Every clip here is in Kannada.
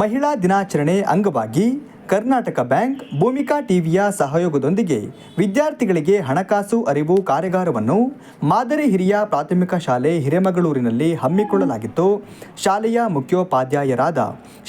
ಮಹಿಳಾ ದಿನಾಚರಣೆ ಅಂಗವಾಗಿ ಕರ್ನಾಟಕ ಬ್ಯಾಂಕ್ ಭೂಮಿಕಾ ಟಿವಿಯ ಸಹಯೋಗದೊಂದಿಗೆ ವಿದ್ಯಾರ್ಥಿಗಳಿಗೆ ಹಣಕಾಸು ಅರಿವು ಕಾರ್ಯಾಗಾರವನ್ನು ಮಾದರಿ ಹಿರಿಯ ಪ್ರಾಥಮಿಕ ಶಾಲೆ ಹಿರೇಮಗಳೂರಿನಲ್ಲಿ ಹಮ್ಮಿಕೊಳ್ಳಲಾಗಿತ್ತು. ಶಾಲೆಯ ಮುಖ್ಯೋಪಾಧ್ಯಾಯರಾದ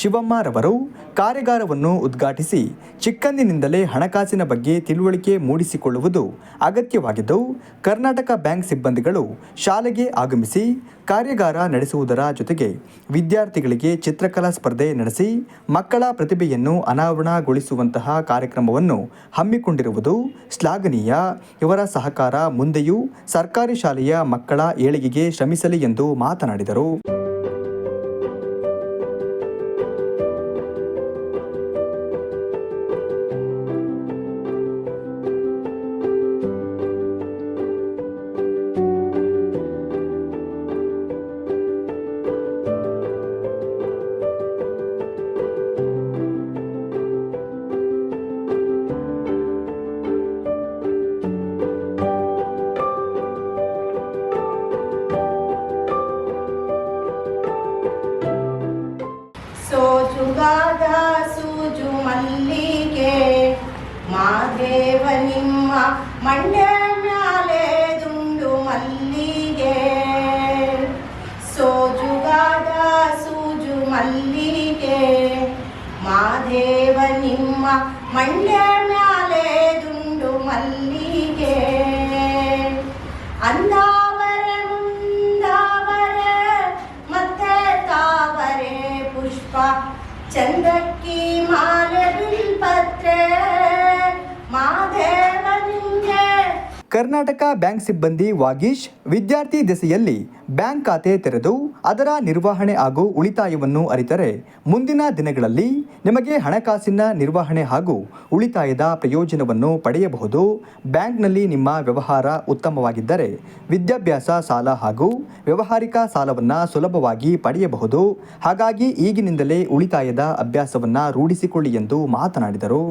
ಶಿವಮ್ಮರವರು ಕಾರ್ಯಾಗಾರವನ್ನು ಉದ್ಘಾಟಿಸಿ ಚಿಕ್ಕಂದಿನಿಂದಲೇ ಹಣಕಾಸಿನ ಬಗ್ಗೆ ತಿಳುವಳಿಕೆ ಮೂಡಿಸಿಕೊಳ್ಳುವುದು ಅಗತ್ಯವಾಗಿದ್ದು, ಕರ್ನಾಟಕ ಬ್ಯಾಂಕ್ ಸಿಬ್ಬಂದಿಗಳು ಶಾಲೆಗೆ ಆಗಮಿಸಿ ಕಾರ್ಯಾಗಾರ ನಡೆಸುವುದರ ಜೊತೆಗೆ ವಿದ್ಯಾರ್ಥಿಗಳಿಗೆ ಚಿತ್ರಕಲಾ ಸ್ಪರ್ಧೆ ನಡೆಸಿ ಮಕ್ಕಳ ಪ್ರತಿಭೆಯನ್ನು ಅನಾವರಣಗೊಳಿಸುವಂತಹ ಕಾರ್ಯಕ್ರಮವನ್ನು ಹಮ್ಮಿಕೊಂಡಿರುವುದು ಶ್ಲಾಘನೀಯ. ಇವರ ಸಹಕಾರ ಮುಂದೆಯೂ ಸರ್ಕಾರಿ ಶಾಲೆಯ ಮಕ್ಕಳ ಏಳಿಗೆಗೆ ಶ್ರಮಿಸಲಿ ಎಂದು ಮಾತನಾಡಿದರು. ನಿಮ್ಮ ಮಂಡ್ಯ ಮ್ಯಾಲೆ ದುಂಡು ಮಲ್ಲಿಗೆ ಸೋಜುಗಾದ ಸೂಜು ಮಲ್ಲಿಗೆ ಮಾದೇವ ನಿಮ್ಮ ಮಂಡ್ಯ ಮ್ಯಾಲೆ ದುಂಡು ಮಲ್ಲಿಗೆ ಅಂದಾವರೆ ಮುಂದಾವರೆ ಮತ್ತೆ ತಾವರೆ ಪುಷ್ಪ ಚಂದಕ್ಕಿ ಮಾಲೆ ಬಿಲ್ಪತ್ರೆ ಕರ್ನಾಟಕ ಬ್ಯಾಂಕ್ ಸಿಬ್ಬಂದಿ ವಾಗೀಶ್ ವಿದ್ಯಾರ್ಥಿ ದೆಸೆಯಲ್ಲಿ ಬ್ಯಾಂಕ್ ಖಾತೆ ತೆರೆದು ಅದರ ನಿರ್ವಹಣೆ ಹಾಗೂ ಉಳಿತಾಯವನ್ನು ಅರಿತರೆ. ಮುಂದಿನ ದಿನಗಳಲ್ಲಿ ನಿಮಗೆ ಹಣಕಾಸಿನ ನಿರ್ವಹಣೆ ಹಾಗೂ ಉಳಿತಾಯದ ಪ್ರಯೋಜನವನ್ನು ಪಡೆಯಬಹುದು. ಬ್ಯಾಂಕ್ನಲ್ಲಿ ನಿಮ್ಮ ವ್ಯವಹಾರ ಉತ್ತಮವಾಗಿದ್ದರೆ ವಿದ್ಯಾಭ್ಯಾಸ ಸಾಲ ಹಾಗೂ ವ್ಯವಹಾರಿಕ ಸಾಲವನ್ನು ಸುಲಭವಾಗಿ ಪಡೆಯಬಹುದು. ಹಾಗಾಗಿ ಈಗಿನಿಂದಲೇ ಉಳಿತಾಯದ ಅಭ್ಯಾಸವನ್ನು ರೂಢಿಸಿಕೊಳ್ಳಿ ಎಂದು ಮಾತನಾಡಿದರು.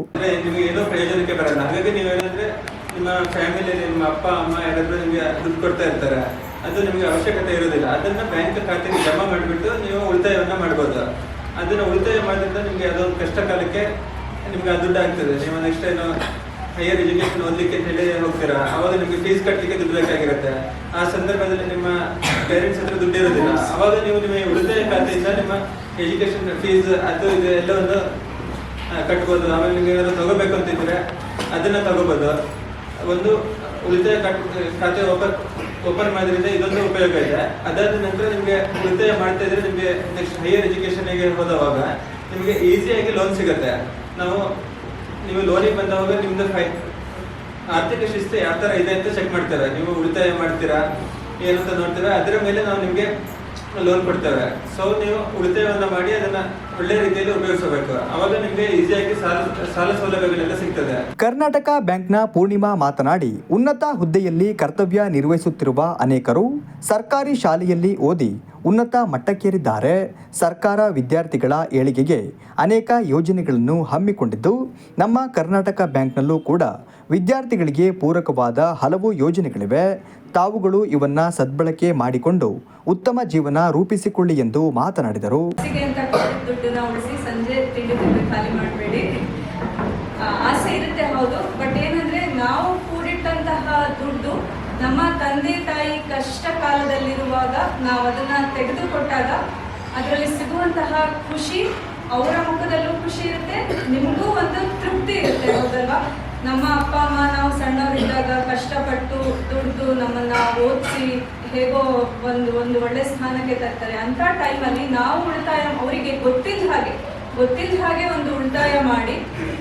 ಏನಂದ್ರೆ ನಿಮ್ಮ ಅಪ್ಪ, ಅಮ್ಮ ಯಾರಾದ್ರೂ ನಿಮಗೆ ದುಡ್ಡು ಕೊಡ್ತಾ ಇರ್ತಾರೆ, ಅದು ನಿಮಗೆ ಅವಶ್ಯಕತೆ ಇರೋದಿಲ್ಲ. ಅದನ್ನ ಬ್ಯಾಂಕ್ ಖಾತೆಗೆ ಜಮಾ ಮಾಡಿಬಿಟ್ಟು ನೀವು ಉಳಿತಾಯವನ್ನ ಮಾಡ್ಬೋದು. ಅದನ್ನ ಉಳಿತಾಯ ಮಾಡಿದ್ರೆ ನಿಮಗೆ ಅದೊಂದು ಕಷ್ಟ ಕಾಲಕ್ಕೆ ನಿಮ್ಗೆ ಆ ದುಡ್ಡು ಆಗ್ತದೆ. ನೀವು ನೆಕ್ಸ್ಟ್ ಏನು ಹೈಯರ್ ಎಜುಕೇಶನ್ ಓದಲಿಕ್ಕೆ ಹೇಳಿ ಹೋಗ್ತೀರಾ? ಅವಾಗ ನಿಮಗೆ ಫೀಸ್ ಕಟ್ಟಲಿಕ್ಕೆ ದುಡ್ಡು ಬೇಕಾಗಿರುತ್ತೆ. ಆ ಸಂದರ್ಭದಲ್ಲಿ ನಿಮ್ಮ ಪೇರೆಂಟ್ಸ್ ಹತ್ರ ದುಡ್ಡು ಇರೋದಿಲ್ಲ. ಅವಾಗ ನೀವು ನಿಮ್ಮ ಉಳಿತಾಯ ಖಾತೆಯಿಂದ ನಿಮ್ಮ ಎಜುಕೇಶನ್ ಫೀಸ್ ಅದು ಇದು ಎಲ್ಲವನ್ನು ಕಟ್ಬೋದು. ಆಮೇಲೆ ನಿಮ್ಗೆ ಏನಾದ್ರು ತಗೋಬೇಕು ಅಂತಿದ್ರೆ ಅದನ್ನ ತಗೋಬೋದು. ಒಂದು ಉಳಿತಾಯ ಖಾತೆ ಓಪನ್ ಓಪನ್ ಮಾಡೋದ್ರಿಂದ ಇದೊಂದು ಉಪಯೋಗ ಇದೆ. ಅದಾದ ನಂತರ ನಿಮಗೆ ಉಳಿತಾಯ ಮಾಡ್ತಾ ಇದ್ರೆ ನಿಮಗೆ ನೆಕ್ಸ್ಟ್ ಹೈಯರ್ ಎಜುಕೇಶನ್ಗೆ ಹೋದವಾಗ ನಿಮಗೆ ಈಸಿಯಾಗಿ ಲೋನ್ ಸಿಗುತ್ತೆ. ನಾವು ನೀವು ಲೋನಿಗೆ ಬಂದವಾಗ ನಿಮ್ದು ಫೈ ಆರ್ಥಿಕ ಶಿಸ್ತು ಯಾವ ಥರ ಇದೆ ಅಂತ ಚೆಕ್ ಮಾಡ್ತಾರೆ. ನೀವು ಉಳಿತಾಯ ಮಾಡ್ತೀರಾ ಏನಂತ ನೋಡ್ತೀರಾ, ಅದರ ಮೇಲೆ ನಾವು ನಿಮಗೆ ಲೋನ್ ಕೊಡ್ತೇವೆ. ಸೊ ನೀವು ಉಳಿತಾಯವನ್ನು ಮಾಡಿ ಅದನ್ನ ಒಳ್ಳೆ ರೀತಿಯಲ್ಲಿ ಉಪಯೋಗಿಸಬೇಕು. ಅವಾಗ ನಿಮಗೆ ಈಸಿಯಾಗಿ ಸಾಲ ಸಾಲ ಸೌಲಭ್ಯಗಳೆಲ್ಲ ಸಿಗ್ತದೆ. ಕರ್ನಾಟಕ ಬ್ಯಾಂಕ್ನ ಪೂರ್ಣಿಮಾ ಮಾತನಾಡಿ ಉನ್ನತ ಹುದ್ದೆಯಲ್ಲಿ ಕರ್ತವ್ಯ ನಿರ್ವಹಿಸುತ್ತಿರುವ ಅನೇಕರು ಸರ್ಕಾರಿ ಶಾಲೆಯಲ್ಲಿ ಓದಿ ಉನ್ನತ ಮಟ್ಟಕ್ಕೇರಿದ್ದಾರೆ. ಸರ್ಕಾರ ವಿದ್ಯಾರ್ಥಿಗಳ ಏಳಿಗೆಗೆ ಅನೇಕ ಯೋಜನೆಗಳನ್ನು ಹಮ್ಮಿಕೊಂಡಿದ್ದು ನಮ್ಮ ಕರ್ನಾಟಕ ಬ್ಯಾಂಕ್ನಲ್ಲೂ ಕೂಡ ವಿದ್ಯಾರ್ಥಿಗಳಿಗೆ ಪೂರಕವಾದ ಹಲವು ಯೋಜನೆಗಳಿವೆ. ತಾವುಗಳು ಇವನ್ನ ಸದ್ಬಳಕೆ ಮಾಡಿಕೊಂಡು ಉತ್ತಮ ಜೀವನ ರೂಪಿಸಿಕೊಳ್ಳಿ ಎಂದು ಮಾತನಾಡಿದರು. ಅಂತ ಉಳಿಸಿ ಸಂಜೆ ತಿಂಡಿ ತಿಂಡಿ ಖಾಲಿ ಮಾಡಬೇಡಿ. ಆಸೆ ಇರುತ್ತೆ, ಹೌದು. ಬಟ್ ಏನಂದ್ರೆ ನಾವು ಕೂಡಿಟ್ಟಂತಹ ದುಡ್ಡು ನಮ್ಮ ತಂದೆ ತಾಯಿ ಕಷ್ಟ ಕಾಲದಲ್ಲಿರುವಾಗ ನಾವು ಅದನ್ನ ತೆಗೆದುಕೊಟ್ಟಾಗ ಅದರಲ್ಲಿ ಸಿಗುವಂತಹ ಖುಷಿ ಅವರ ಮುಖದಲ್ಲೂ ಖುಷಿ ಇರುತ್ತೆ, ನಿಮಗೂ ಒಂದು ತೃಪ್ತಿ ಇರುತ್ತೆ, ಹೌದಲ್ವಾ? ನಮ್ಮ ಅಪ್ಪ, ಅಮ್ಮ, ನಾವು ಸಣ್ಣವರಿದ್ದಾಗ ಕಷ್ಟಪಟ್ಟು ದುಡ್ದು ನಮ್ಮನ್ನ ಓದಿಸಿ ಹೇಗೋ ಒಂದು ಒಂದು ಒಳ್ಳೆ ಸ್ಥಾನಕ್ಕೆ ತರ್ತಾರೆ. ಅಂತ ಟೈಮಲ್ಲಿ ನಾವು ಉಳಿತಾಯ ಅವರಿಗೆ ಗೊತ್ತಿದ್ದ ಹಾಗೆ ಗೊತ್ತಿದ್ದ ಹಾಗೆ ಒಂದು ಉಳಿತಾಯ ಮಾಡಿ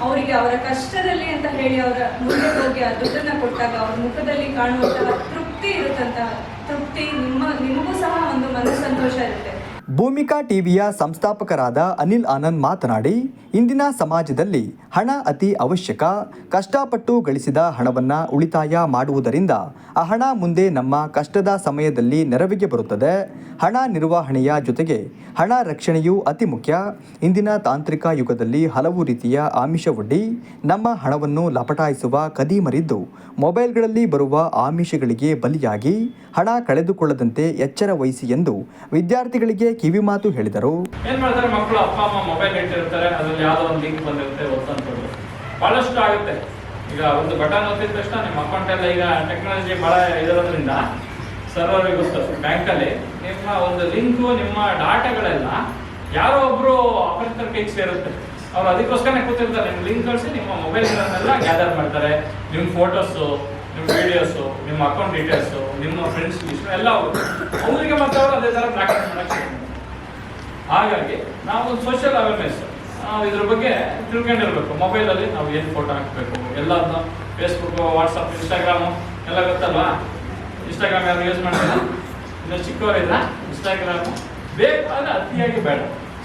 ಅವರಿಗೆ ಅವರ ಕಷ್ಟದಲ್ಲಿ ಅಂತ ಹೇಳಿ ಅವರ ಮುಂದೆ ಹೋಗಿ ಆ ದುಡ್ಡನ್ನ ಕೊಟ್ಟಾಗ ಅವ್ರ ಮುಖದಲ್ಲಿ ಕಾಣುವಂತಹ ತೃಪ್ತಿ ಇರುತ್ತಂತಹ, ತೃಪ್ತಿ ನಿಮ್ಮ, ನಿಮಗೂ ಸಹ ಒಂದು ಮನಸ್ಸಂತೋಷ ಇರುತ್ತೆ. ಭೂಮಿಕಾ ಟಿವಿಯ ಸಂಸ್ಥಾಪಕರಾದ ಅನಿಲ್ ಆನಂದ್ ಮಾತನಾಡಿ, ಇಂದಿನ ಸಮಾಜದಲ್ಲಿ ಹಣ ಅತಿ ಅವಶ್ಯಕ, ಕಷ್ಟಪಟ್ಟು ಗಳಿಸಿದ ಹಣವನ್ನು ಉಳಿತಾಯ ಮಾಡುವುದರಿಂದ ಆ ಹಣ ಮುಂದೆ ನಮ್ಮ ಕಷ್ಟದ ಸಮಯದಲ್ಲಿ ನೆರವಿಗೆ ಬರುತ್ತದೆ. ಹಣ ನಿರ್ವಹಣೆಯ ಜೊತೆಗೆ ಹಣ ರಕ್ಷಣೆಯೂ ಅತಿ ಮುಖ್ಯ. ಇಂದಿನ ತಾಂತ್ರಿಕ ಯುಗದಲ್ಲಿ ಹಲವು ರೀತಿಯ ಆಮಿಷವೊಡ್ಡಿ ನಮ್ಮ ಹಣವನ್ನು ಲಪಟಾಯಿಸುವ ಕದೀಮರಿದ್ದು ಮೊಬೈಲ್ಗಳಲ್ಲಿ ಬರುವ ಆಮಿಷಗಳಿಗೆ ಬಲಿಯಾಗಿ ಹಣ ಕಳೆದುಕೊಳ್ಳದಂತೆ ಎಚ್ಚರ ವಹಿಸಿ ಎಂದು ವಿದ್ಯಾರ್ಥಿಗಳಿಗೆ ಕಿವಿಮಾತು ಹೇಳಿದರು. ಏನ್ ಮಾಡ್ತಾರೆ ಮಕ್ಕಳು ಅಪ್ಪ, ಅಮ್ಮ ಮೊಬೈಲ್ ಇಟ್ಟಿರ್ತಾರೆ, ಅದ್ರಲ್ಲಿ ಯಾವ್ದೋ ಒಂದು ಲಿಂಕ್ ಬಂದಿರುತ್ತೆ ಒತ್ತಂತದ್ದು ಬಹಳಷ್ಟು ಆಗುತ್ತೆ. ಈಗ ಒಂದು ಬಟನ್ ಒತ್ತಿದ ತಕ್ಷಣ ನಿಮ್ಮ ಅಕೌಂಟ್ ಎಲ್ಲ ಈಗ ಟೆಕ್ನಾಲಜಿ ಬಹಳ ಇರೋದ್ರಿಂದ ಸರ್ವರ್ ಗೊತ್ತು. ಬ್ಯಾಂಕಲ್ಲಿ ನಿಮ್ಮ ಒಂದು ಲಿಂಕು ನಿಮ್ಮ ಡಾಟಾಗಳೆಲ್ಲ ಯಾರೋ ಒಬ್ರು ಅಪರಿಚಿತರ ಕೈಗೆ ಸೇರುತ್ತೆ ಅವ್ರು ಅದಕ್ಕೋಸ್ಕರ ಕೂತಿರ್ತಾರೆ. ನಿಮ್ಮ ಲಿಂಕ್ ಕಳಿಸಿ ನಿಮ್ಮ ಮೊಬೈಲ್ಗಳನ್ನೆಲ್ಲ ಗ್ಯಾದರ್ ಮಾಡ್ತಾರೆ. ನಿಮ್ಮ ಫೋಟೋಸು ನಿಮ್ಮ ವಿಡಿಯೋಸು ನಿಮ್ಮ ಅಕೌಂಟ್ ಡೀಟೇಲ್ಸು ನಿಮ್ಮ ಫ್ರೆಂಡ್ಸ್ ಲಿಸ್ಟ್ ಎಲ್ಲ ಅವರಿಗೆ ಮತ್ತೆ ಅವರು ಅದೇ ಥರ ಪ್ರಾಕ್ಟೀಸ್ ಮಾಡಕ್ಕೆ ಹಾಗಾಗಿ ನಾವು ಒಂದು ಸೋಷಿಯಲ್ ಅವೇರ್ನೆಸ್ ನಾವು ಇದ್ರ ಬಗ್ಗೆ ತಿಳ್ಕೊಂಡಿರ್ಬೇಕು. ಮೊಬೈಲಲ್ಲಿ ನಾವು ಏನು ಫೋಟೋ ಹಾಕಬೇಕು? ಎಲ್ಲದನ್ನ ಫೇಸ್ಬುಕ್ಕು ವಾಟ್ಸಪ್ ಇನ್ಸ್ಟಾಗ್ರಾಮು ಎಲ್ಲ ಗೊತ್ತಲ್ವಾ? ಇನ್ಸ್ಟಾಗ್ರಾಮ್ ಯಾರು ಯೂಸ್ ಮಾಡಿಲ್ಲ ಇನ್ನು ಚಿಕ್ಕವರಿಲ್ಲ. ಇನ್ಸ್ಟಾಗ್ರಾಮು ಬೇಕು ಅಂದರೆ ಅತಿಯಾಗಿ ಬೇಡ.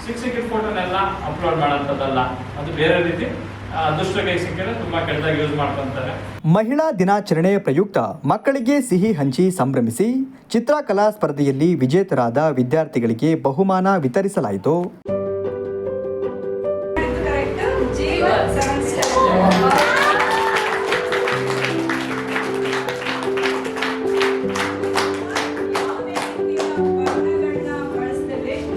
ಸಿಕ್ಕ ಸಿಕ್ಕಿದ ಫೋಟೋನೆಲ್ಲ ಅಪ್ಲೋಡ್ ಮಾಡೋಂಥದ್ದಲ್ಲ. ಅದು ಬೇರೆ ರೀತಿ. ಕೈ ಸಿಕ್ಕಿದ್ರೆ ತುಂಬ ಕೆಟ್ಟದಾಗಿ ಯೂಸ್ ಮಾಡ್ಕೊತಾರೆ. ಮಹಿಳಾ ದಿನಾಚರಣೆ ಪ್ರಯುಕ್ತ ಮಕ್ಕಳಿಗೆ ಸಿಹಿ ಹಂಚಿ ಸಂಭ್ರಮಿಸಿ ಚಿತ್ರಕಲಾ ಸ್ಪರ್ಧೆಯಲ್ಲಿ ವಿಜೇತರಾದ ವಿದ್ಯಾರ್ಥಿಗಳಿಗೆ ಬಹುಮಾನ ವಿತರಿಸಲಾಯಿತು. ಕರೆಕ್ಟ್ ಜೀವ ಸೆವೆನ್ ಸ್ಟಾರ್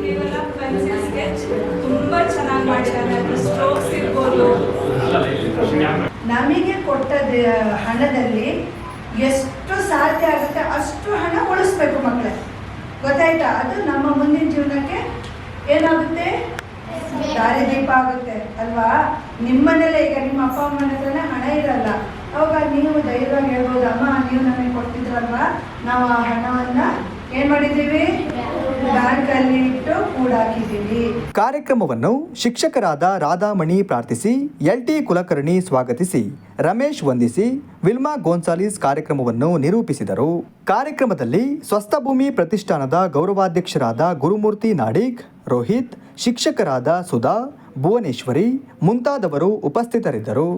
ಕೇವಲ ಪೆನ್ಸಿಲ್ ಸ್ಕೆಚ್ ತುಂಬಾ ಚೆನ್ನಾಗಿ ಮಾಡಿದ್ದಾರೆ ನಮಗೆ ಕೊಟ್ಟ ಹಣದಲ್ಲಿ ಎಷ್ಟು ಸಾಧ್ಯ ಆಗುತ್ತೆ ಅಷ್ಟು ಹಣ ಉಳಿಸ್ಬೇಕು ಮಕ್ಕಳೇ. ಗೊತ್ತಾಯ್ತಾ? ಅದು ನಮ್ಮ ಮುಂದಿನ ಜೀವನಕ್ಕೆ ಏನಾಗುತ್ತೆ? ದಾರಿದೀಪ ಆಗುತ್ತೆ, ಅಲ್ವಾ? ನಿಮ್ಮನೇಲೆ ಈಗ ನಿಮ್ಮ ಅಪ್ಪ ಅಮ್ಮನ ಹತ್ರನೇ ಹಣ ಇರಲ್ಲ. ಅವಾಗ ನೀವು ಧೈರ್ಯವಾಗಿ ಹೇಳ್ಬೋದು, ಅಮ್ಮ, ನೀವು ನಮಗೆ ಕೊಟ್ಟಿದ್ರಲ್ವಾ? ನಾವು ಆ ಹಣವನ್ನ ಏನ್ ಮಾಡಿದ್ದೀವಿ? ಕಾರ್ಯಕ್ರಮವನ್ನು ಶಿಕ್ಷಕರಾದ ರಾಧಾಮಣಿ ಪ್ರಾರ್ಥಿಸಿ, ಎಲ್ಟಿ ಕುಲಕರ್ಣಿ ಸ್ವಾಗತಿಸಿ, ರಮೇಶ್ ವಂದಿಸಿ, ವಿಲ್ಮಾ ಗೋನ್ಸಾಲಿಸ್ ಕಾರ್ಯಕ್ರಮವನ್ನು ನಿರೂಪಿಸಿದರು. ಕಾರ್ಯಕ್ರಮದಲ್ಲಿ ಸ್ವಸ್ಥಭೂಮಿ ಪ್ರತಿಷ್ಠಾನದ ಗೌರವಾಧ್ಯಕ್ಷರಾದ ಗುರುಮೂರ್ತಿ ನಾಡಿಗ್, ರೋಹಿತ್, ಶಿಕ್ಷಕರಾದ ಸುಧಾ, ಭುವನೇಶ್ವರಿ ಮುಂತಾದವರು ಉಪಸ್ಥಿತರಿದ್ದರು.